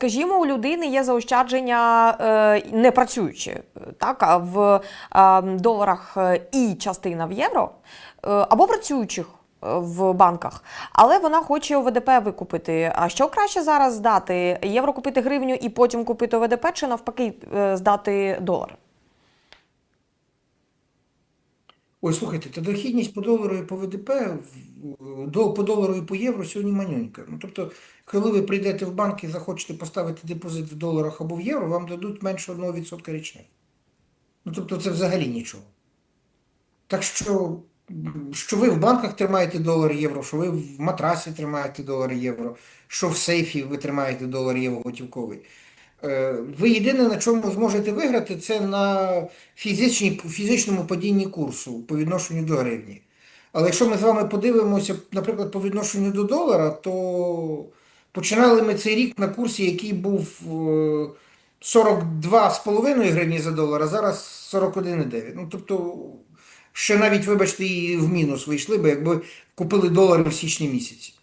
скажімо, у людини є заощадження е, не працюючи, так, а в е, доларах і частина в євро, е, або працюючих е, в банках, але вона хоче ОВДП викупити. А що краще зараз здати? Євро купити гривню і потім купити ОВДП, чи навпаки е, здати долар? Ой, слухайте, та дохідність по долару і по ВДП, по долару і по євро сьогодні манюнька. Ну, тобто, коли ви прийдете в банк і захочете поставити депозит в доларах або в євро, вам дадуть менше 1% річних. Ну, тобто, це взагалі нічого. Так що, що ви в банках тримаєте долар євро, що ви в матрасі тримаєте долар євро, що в сейфі ви тримаєте долар євро готівковий. Е, Ви єдине, на чому зможете виграти, це на фізичній, фізичному падінні курсу по відношенню до гривні. Але якщо ми з вами подивимося, наприклад, по відношенню до долара, то починали ми цей рік на курсі, який був е, 42,5 гривні за долар, а зараз 41,9. Ну, тобто, ще навіть, вибачте, і в мінус вийшли би, якби купили долари в січні місяці.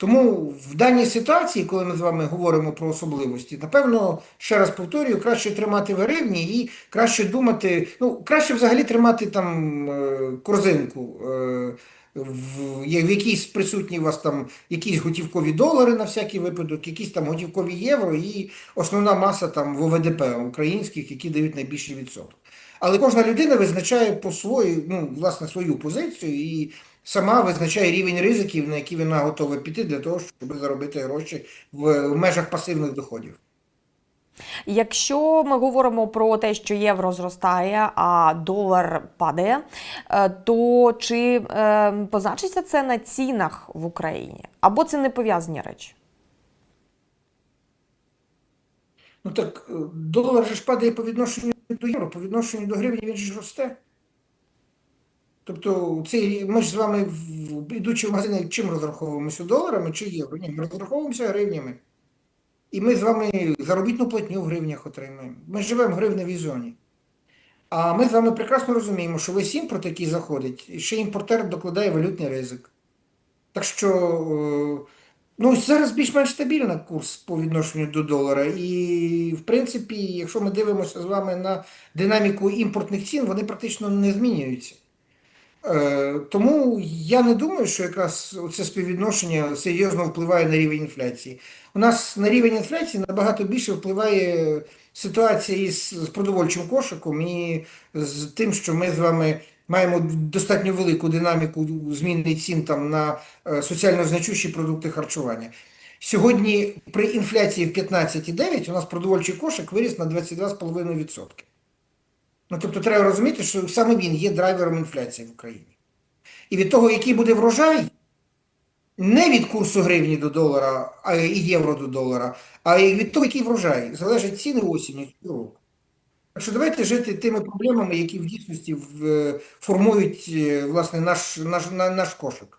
Тому в даній ситуації, коли ми з вами говоримо про особливості, напевно, ще раз повторюю, краще тримати в гривні і краще думати, ну, краще взагалі тримати там е, корзинку, е, в, якійсь присутні у вас там якісь готівкові долари на всякий випадок, якісь там готівкові євро і основна маса там в ОВДП українських, які дають найбільший відсоток. Але кожна людина визначає по свою, ну, власне, свою позицію і сама визначає рівень ризиків, на які вона готова піти для того, щоб заробити гроші в, в межах пасивних доходів. Якщо ми говоримо про те, що євро зростає, а долар падає, е, то чи е, позначиться це на цінах в Україні? Або це не пов'язані речі? Ну так е, долар же ж падає по відношенню до євро, по відношенню до гривні він ж росте. Тобто, цей, ми ж з вами, ідучи в магазини, чим розраховуємося? Доларами чи євро? Ні, ми розраховуємося гривнями. І ми з вами заробітну платню в гривнях отримаємо. Ми живемо в гривневій зоні. А ми з вами прекрасно розуміємо, що весь імпорт, який заходить, ще імпортер докладає валютний ризик. Так що, е, ну, зараз більш-менш стабільний курс по відношенню до долара. І, в принципі, якщо ми дивимося з вами на динаміку імпортних цін, вони практично не змінюються. Е, Тому я не думаю, що якраз це співвідношення серйозно впливає на рівень інфляції. У нас на рівень інфляції набагато більше впливає ситуація із продовольчим кошиком і з тим, що ми з вами маємо достатньо велику динаміку зміни цін там на е, соціально значущі продукти харчування. Сьогодні при інфляції в 15,9 у нас продовольчий кошик виріс на 22,5%. Ну, тобто треба розуміти, що саме він є драйвером інфляції в Україні. І від того, який буде врожай, не від курсу гривні до долара а і євро до долара, а й від того, який врожай, залежать ціни осінню цього року. Так що давайте жити тими проблемами, які в дійсності в- формують е, власне наш, наш, наш кошик.